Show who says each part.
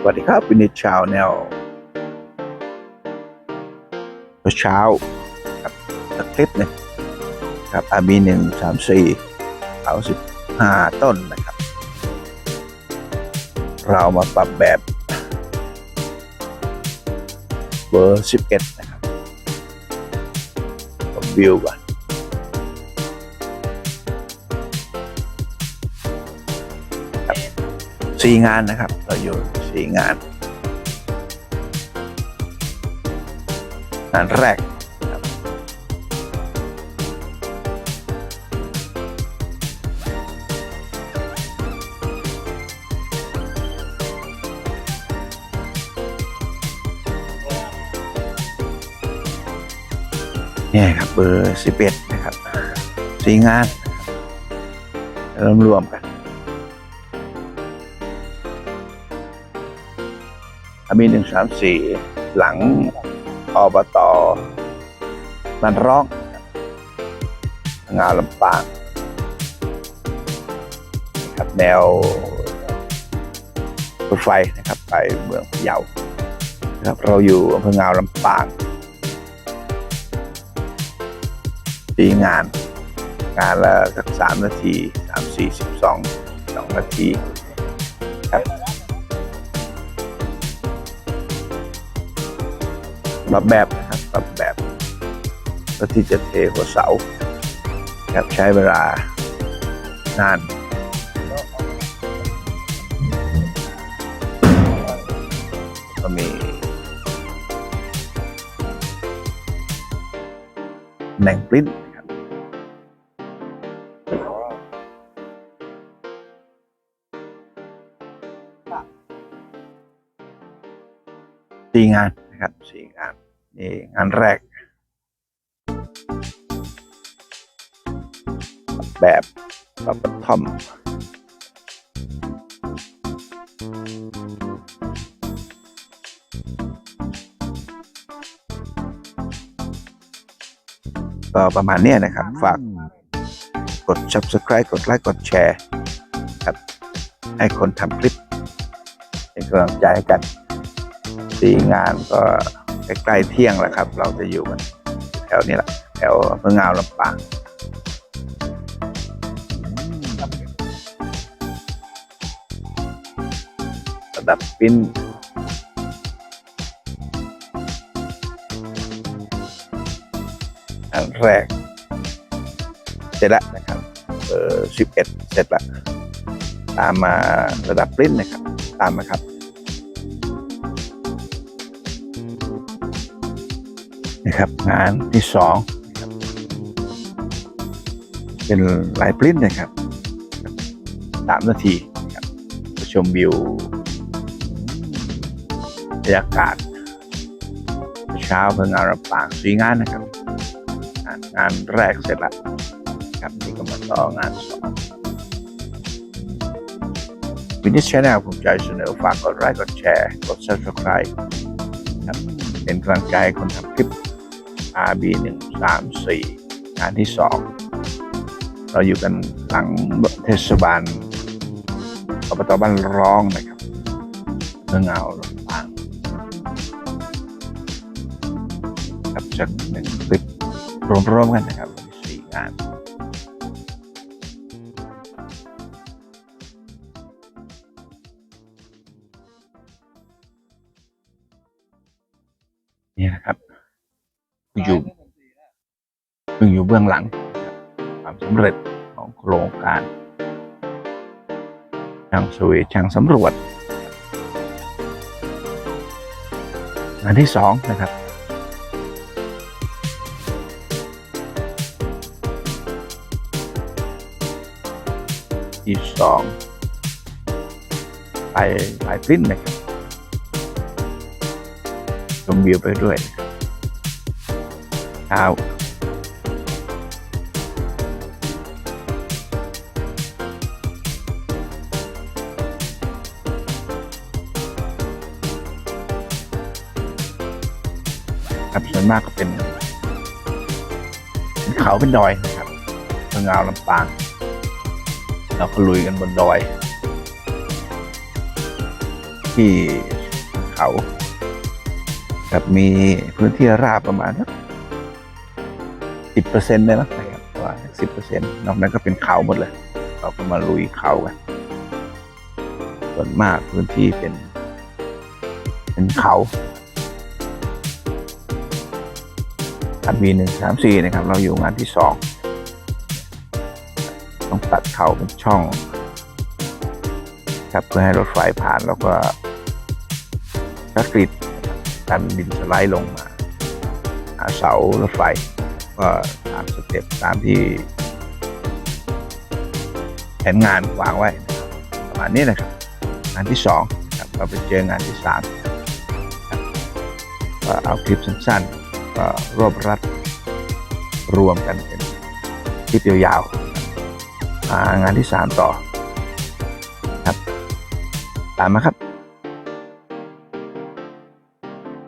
Speaker 1: สวัสดีครับวินิจชาวแนวเช้าครับสักคลิปหนึงครับอาบีหนึ่งสามสี่เอาสิบห้าต้นนะครับ เรามาปรับแบบเบอร์สิบเอ็ดนะครับผมวิวก่อนสี่งานนะครับ เราอยู่ สี่งาน งานแรกครับเนี่ครับเบอร์สิบเอ็ดนะครับ สี่งานรับเริ่มรวมกัน มีหนึ่งสามสี่หลังอบตมันร้องงานลำปางนะครับแนวรถไฟนะครับไปเมืองพะเยานะครับเราอยู่อำเภองาวลำปางตีงาน งานละสักสามนาทีสามสี่สิบสองสองนาที ปรับแบบนะครับปรับแบบเพื่อที่จะเทหัวเสาครับใช้เวลานานก็มีแหน่งปริ้นนะครับสี่งานนะครับสี นนี่งานแรก แบบแบบกระท่อมก็ประมาณเนี้ยนะครับ ฝากกด subscribe กดไลค์กดแชร์ครับ ให้คนทำคลิปเป็นกำลังใจให้กันสี่งานก็ ใกล้ๆเที่ยงแล้วครับ เราจะอยู่กันแถวนี้แหละแถวอำเภองาวลำปางระดับปิ้นอันแรก เสร็จแล้วนะครับเออสิบเอ็ดเสร็จแล้วตามมาระดับปริ้นนะครับ ตามมาครับ นะครับงานที่สองเป็นลายปริ้นนะครับสามนาทีนะครับไปชมวิวบรรยากาศเช้าเพิ่งอารับปางสีงานนะครับ งานแรกเสร็จแล้วครับนี่ก็มาต่องานสองวินิชแนลภูมิใจเสนอฝากกดไลค์กดแชร์ กด subscribe ครับเป็นกำลังใจคนทำคลิป RB หนึ่งสามสี่งานที่สองเราอยู่กันหลังเทศบาลอบตบ้านร้องนะครับเมืองเอาลำปางครับสักหนึ่งคลิปรวมๆกันนะครับสี่งานนี่นะครับ อยู่เพิ่งอยู่เบื้องหลังความสำเร็จของโครงการช่างสวยช่างสำรวจงานที่สองนะครับที่สองไปไปปริ้นนะครับชมวิวไปด้วยนะ ครับครับส่วนมากก็เป็นเป็นเขาเป็นดอยนะครับเมืองาวลำปางเราก็ลุยกันบนดอย ที่เขากับมีพื้นที่ราบประมาณสัก สิบเปอร์เซ็นต์ได้ไหมครับว่าสิบเปอร์เซ็นต์นอกนั้นก็เป็นเขาหมดเลย เราก็มาลุยเขากัน ส่วนมากพื้นที่เป็น เป็นเขาอันวีหนึ่งสามสี่นะครับ เราอยู่งานที่สองต้องตัดเขาเป็นช่องครับเพื่อให้รถไฟผ่านแล้วก็ชักกริดดันดินสไลด์ลงมาหาเสารถไฟ ก็ตามสเต็ปตามที่แผนงานวางไว้นะครับประมาณนี้นะครับ งานที่สองครับเราไปเจองานที่สามครับก็เอาคลิปสั้นๆก็รวบรัดรวมกันเป็นคลิปยาวๆงานที่สามต่อครับ ตามมาครับ